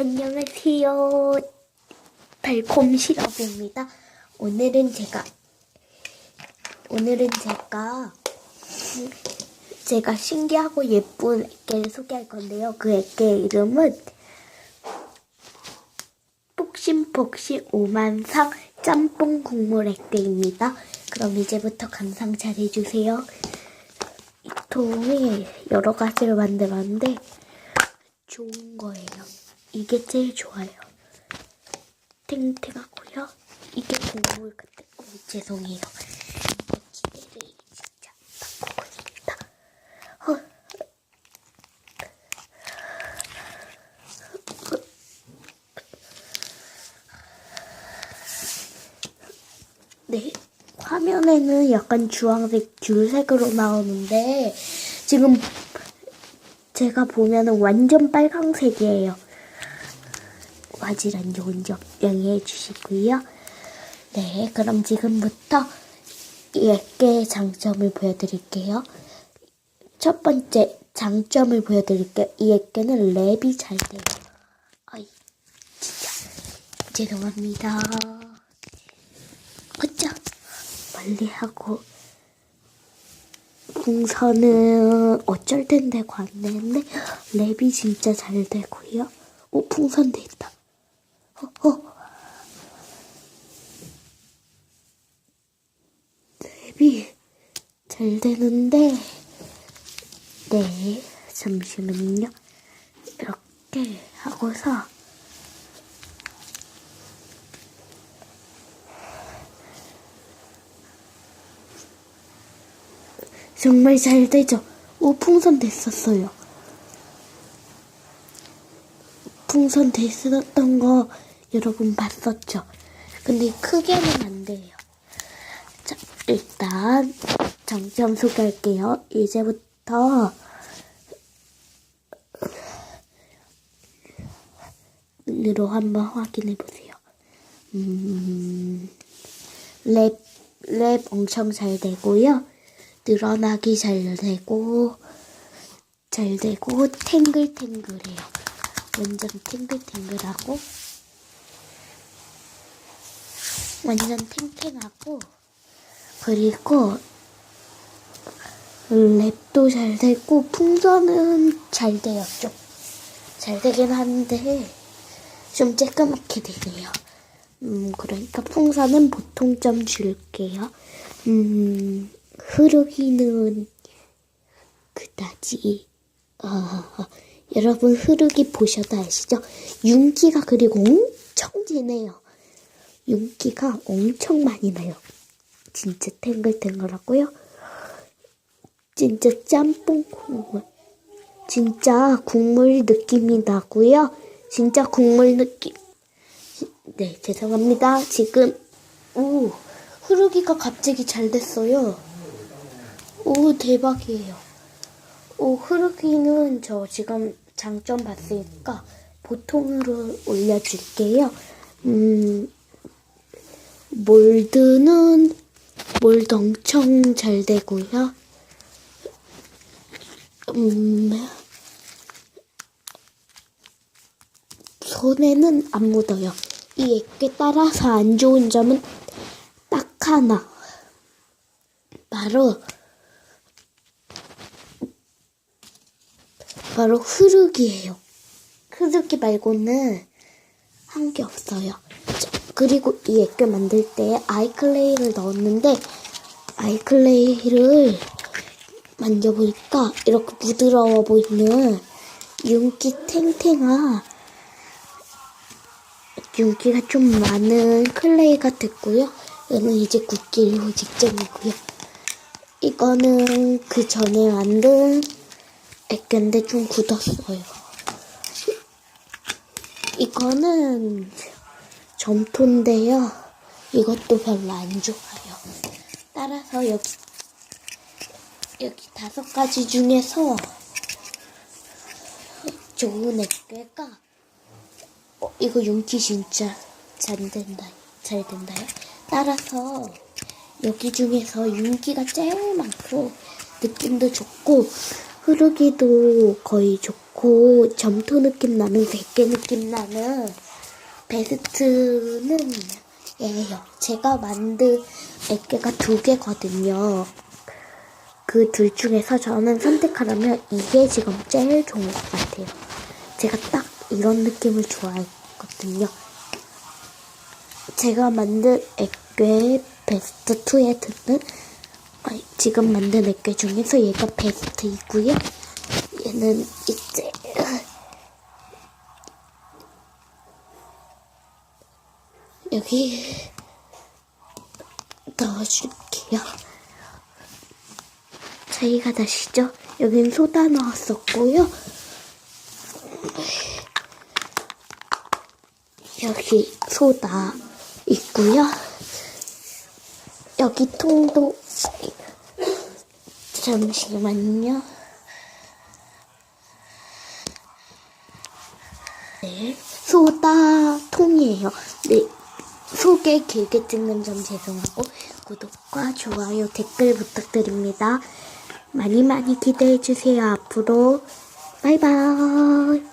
안녕하세요. 달콤 시럽입니다. 오늘은 제가 오늘은 제가 제가 신기하고 예쁜 액계를 소개할 건데요. 그 액계의 이름은 폭신폭신 오만상 짬뽕 국물 액계입니다. 그럼 이제부터 감상 잘 해주세요. 이 통이 여러 가지를 만들었는데 좋은 거예요. 이게 제일 좋아요. 탱탱하고요. 이게 국물 같은 거 죄송해요. 바꾸고 싶다. 어. 네, 화면에는 약간 주황색 줄색으로 나오는데 지금 제가 보면은 완전 빨강색이에요. 화질 안 좋은 점 양해해 주시고요. 네, 그럼 지금부터 이 액계의 장점을 보여드릴게요. 첫 번째 장점을 보여드릴게요. 이 액계는 랩이 잘 돼요. 아이, 진짜 죄송합니다. 어쩌 빨리 하고 풍선은 어쩔 텐데 관내는데 랩이 진짜 잘 되고요. 오 풍선 됐다. 어, 어. 랩이 잘 되는데 네 잠시만요. 이렇게 하고서 정말 잘 되죠? 오, 풍선 됐었어요. 풍선 됐었던 거 여러분 봤었죠? 근데 크게는 안 돼요. 자, 일단 장점 소개할게요. 이제부터 눈으로 한번 확인해 보세요. 음, 랩, 랩 엄청 잘 되고요. 늘어나기 잘 되고, 잘 되고, 탱글탱글해요. 완전 탱글탱글하고, 완전 탱탱하고, 그리고, 랩도 잘 되고, 풍선은 잘 돼요, 좀. 잘 되긴 하는데, 좀 쬐끄맣게 되네요. 음, 그러니까 풍선은 보통 점 줄게요. 음, 흐르기는 그다지. 아, 여러분 흐르기 보셔도 아시죠? 윤기가 그리고 엄청 진해요. 윤기가 엄청 많이 나요. 진짜 탱글탱글하고요. 진짜 짬뽕 국물. 진짜 국물 느낌이 나고요. 진짜 국물 느낌. 네, 죄송합니다. 지금, 오, 흐르기가 갑자기 잘 됐어요. 오, 대박이에요. 오, 흐르기는 저 지금 장점 봤으니까 보통으로 올려줄게요. 음, 몰드는 몰드 엄청 잘 되고요. 음, 손에는 안 묻어요. 이 액에 따라서 안 좋은 점은 딱 하나. 바로, 바로 흐르기예요. 흐르기 말고는 한 게 없어요. 자, 그리고 이 액을 만들 때 아이클레이를 넣었는데, 아이클레이를 만져보니까 이렇게 부드러워 보이는 윤기 탱탱한 윤기가 좀 많은 클레이가 됐고요. 얘는 이제 굳기로 직전이고요. 이거는 그 전에 만든 액인데 좀 굳었어요. 이거는 점토인데요. 이것도 별로 안 좋아요. 따라서 여기 여기 다섯 가지 중에서 좋은 액괴가 어, 이거 윤기 진짜 잘 된다, 잘 된다요. 따라서 여기 중에서 윤기가 제일 많고 느낌도 좋고 흐르기도 거의 좋고 점토 느낌 나는 백개 느낌 나는 베스트는 예요. 제가 만든 액계가 두 개거든요. 그 둘 중에서 저는 선택하라면 이게 지금 제일 좋은 것 같아요. 제가 딱 이런 느낌을 좋아했거든요. 제가 만든 액괴 베스트 2에 드는 지금 만든 액괴 중에서 얘가 베스트이고요. 얘는 이제 여기 넣어줄게요. 저희가 다시죠. 여긴 소다 넣었었고요. 여기 소다 있고요. 여기 통도 잠시만요. 네, 소다 통이에요. 네, 소개 길게 찍는 점 죄송하고 구독과 좋아요 댓글 부탁드립니다. 많이 많이 기대해 주세요 앞으로 바이바이.